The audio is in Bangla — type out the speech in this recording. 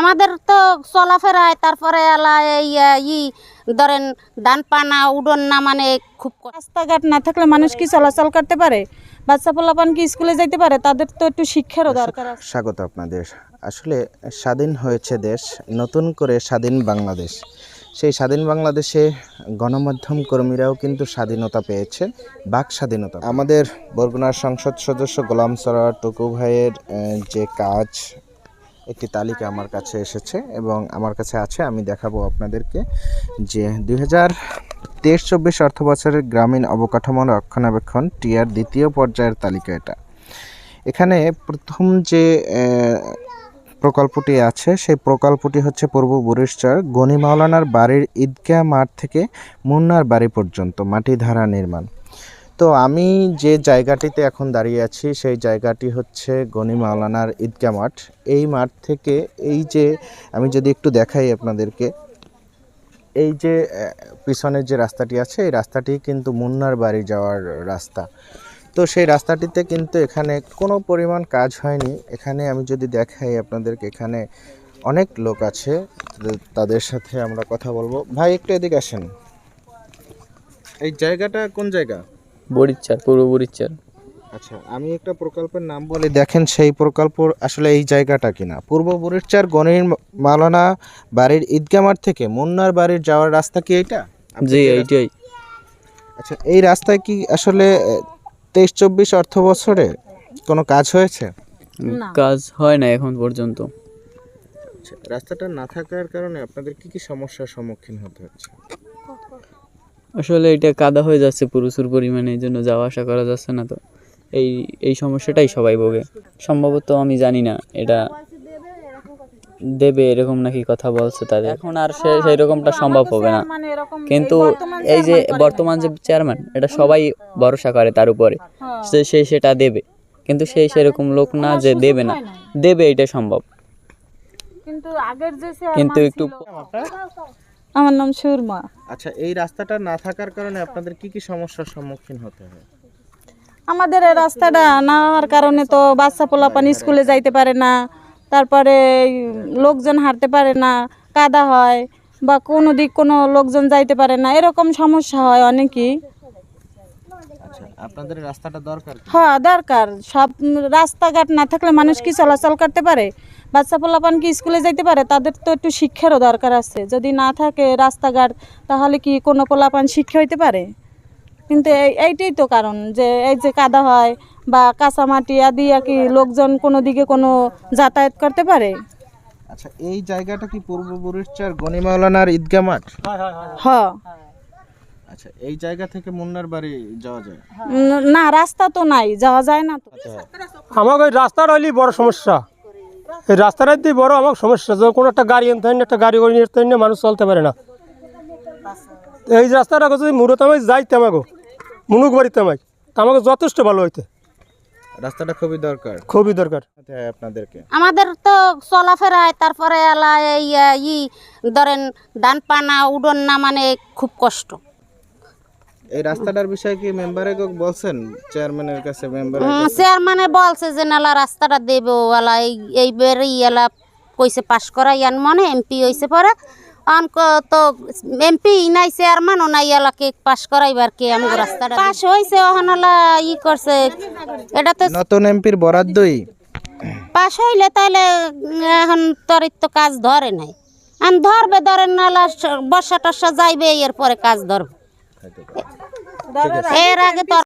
আমাদের তো চলাফেরায় তারপরে এই ই ধরেন ডান পানা উডন না মানে খুব রাস্তাঘাট না থাকলে মানুষ কি চলাচল করতে পারে? বাচ্চা পোলাপান কি স্কুলে যাইতে পারে? তাদের তো একটু শিক্ষারও দরকার স্বাগত আপনাদের। আসলে স্বাধীন হয়েছে দেশ নতুন করে স্বাধীন বাংলাদেশ। সেই স্বাধীন বাংলাদেশে গণমাধ্যম কর্মীরাও কিন্তু স্বাধীনতা পেয়েছে বাক স্বাধীনতা। আমাদের বরগুনার সংসদ সদস্য গোলাম সরা টুকু ভাইয়ের যে কাজ একটি তালিকা আমার কাছে এসেছে এবং আমার কাছে আছে, আমি দেখাবো আপনাদেরকে যে দুই হাজার তেইশ চব্বিশ অর্থ বছরের গ্রামীণ অবকাঠামো রক্ষণাবেক্ষণ টিআর দ্বিতীয় পর্যায়ের তালিকা এটা। এখানে প্রথম যে প্রকল্পটি আছে, সেই প্রকল্পটি হচ্ছে পূর্ব বুরিশচর গনি মাওলানার বাড়ির ঈদগাহ মাঠ থেকে মুন্নার বাড়ি পর্যন্ত মাটি ধারা নির্মাণ। তো আমি যে জায়গাটিতে এখন দাঁড়িয়ে আছি, সেই জায়গাটি হচ্ছে গনি মাওলানার ঈদগাহ মাঠ। এই মাঠ থেকে এই যে, আমি যদি একটু দেখাই আপনাদেরকে, এই যে পিছনের যে রাস্তাটি আছে, এই রাস্তাটি কিন্তু মুন্নার বাড়ি যাওয়ার রাস্তা। তো সেই রাস্তাটিতে কিন্তু এখানে কোনো পরিমাণ কাজ হয়নি। এখানে আমি যদি দেখাই আপনাদেরকে, এখানে অনেক লোক আছে তাদের সাথে আমরা কথা বলব। ভাই, একটু এদিকে আসেন। এই জায়গাটা কোন জায়গা? বরিচ্চার পূর্ব বরিচ্চার আচ্ছা আমি একটা প্রকল্পের নাম বলি দেখেন সেই প্রকল্প আসলে এই জায়গাটা কিনা। পূর্ব বুরিরচার গণির মালানা বাড়ির ঈদগাহ মাঠ থেকে মুন্নার বাড়ির যাওয়ার রাস্তা কি এটা জি যে এইটাই। আচ্ছা এই রাস্তায় কি আসলে তেইশ চব্বিশ অর্থ বছরে কোনো কাজ হয়েছে? কাজ হয় না এখন পর্যন্ত। আচ্ছা, রাস্তাটা না থাকার কারণে আপনাদের কি কি সমস্যার সম্মুখীন হতে হচ্ছে? আসলে এটা কাদা হয়ে যাচ্ছে প্রচুর পরিমাণে এই জন্য যাওয়া আসা করা যাচ্ছে না তো। এই এই সমস্যাটাই সবাই ভোগে। সম্ভবত আমি জানি না এটা দেবে এরকম নাকি কথা বলছে তাদের। এখন আর সে সেই রকমটা সম্ভব হবে না। কিন্তু এই যে বর্তমান যে চেয়ারম্যান এটা সবাই ভরসা করে তার উপরে। হ্যাঁ। সে সে সেটা দেবে। কিন্তু সেই সেরকম লোক না যে দেবে না। দেবে এটা সম্ভব। কিন্তু আগের যে কিন্তু একটু আমার নাম সুরমা। আচ্ছা এই রাস্তাটা না থাকার কারণে আপনাদের কি কি সমস্যার সম্মুখীন হতে হয়? আমাদের এই রাস্তাটা না হওয়ার কারণে তো বাচ্চা পোলাপান স্কুলে যাইতে পারে না তারপরে লোকজন হাঁটতে পারে না কাদা হয় বা কোনো দিক কোনো লোকজন যাইতে পারে না এরকম সমস্যা হয় অনেকই। আচ্ছা আপনাদের রাস্তাটা দরকার হ্যাঁ দরকার। সব রাস্তাঘাট না থাকলে মানুষ কি চলাচল করতে পারে? বাচ্চা পোলাপান কি স্কুলে যাইতে পারে? তাদের তো একটু শিক্ষারও দরকার আছে। যদি না থাকে রাস্তাঘাট তাহলে কি কোনো পোলাপান শিক্ষা হইতে পারে? কিন্তু এই- এইটাই তো কারণ যে এই যে কাদা হয় বা কাঁচামাটি আদি আর কি লোকজন কোনো দিকে কোনো যাতায়াত করতে পারে। আচ্ছা এই জায়গাটা কি পূর্ব বুরিরচার গনিমাওলানার ঈদগাহ মাঠ? হ। আচ্ছা এই জায়গা থেকে মুন্নার বাড়ি যাওয়া যায়? না রাস্তা তো নাই যাওয়া যায় না তো। আমাকে ওই রাস্তাটা হইলেই বড় সমস্যা। এই রাস্তাটা দিয়ে বড় আমার সমস্যা যে কোনো একটা গাড়ি আনতে হয় না একটা গাড়ি করে নিতে হয় না মানুষ চলতে পারে না। এই রাস্তাটা যদি মূলত আমি যাইতে আমাকে মুনুক বাড়িতে আমাকে। তা আমাকে যথেষ্ট ভালো হইতে। রাস্তাটা খুবই দরকার। খুবই দরকার। আপনাদেরকে? আমাদের তো চলাফেরায় তারপরে এলা এই ই ধরেন ডান পানা উডন না মানে খুব কষ্ট। এই রাস্তাটার বিষয়ে কি মেম্বারে বলছেন? চেয়ারম্যানের কাছে মেম্বার চেয়ারম্যানে বলছে যে নালা রাস্তাটা দেবো এলা এই এইবারে এলা কইছে পাশ করা ইয়ান মনে এমপি হয়েছে পরে। অনক তো এমপি নাই চেয়ারম্যানও নাই এলাকে পাশ করাইবার কে আমি রাস্তাটা পাশ হয়েছে ওখানলা ই করছে। এটা তো নতুন এমপির বরাদ্দই পাশ হইলে তাহলে এখন তোর তো কাজ ধরে নাই। আমি ধরবে ধরেন নালা বর্ষা টর্ষা যাইবে এর পরে কাজ ধরবে। এর আগে তো আর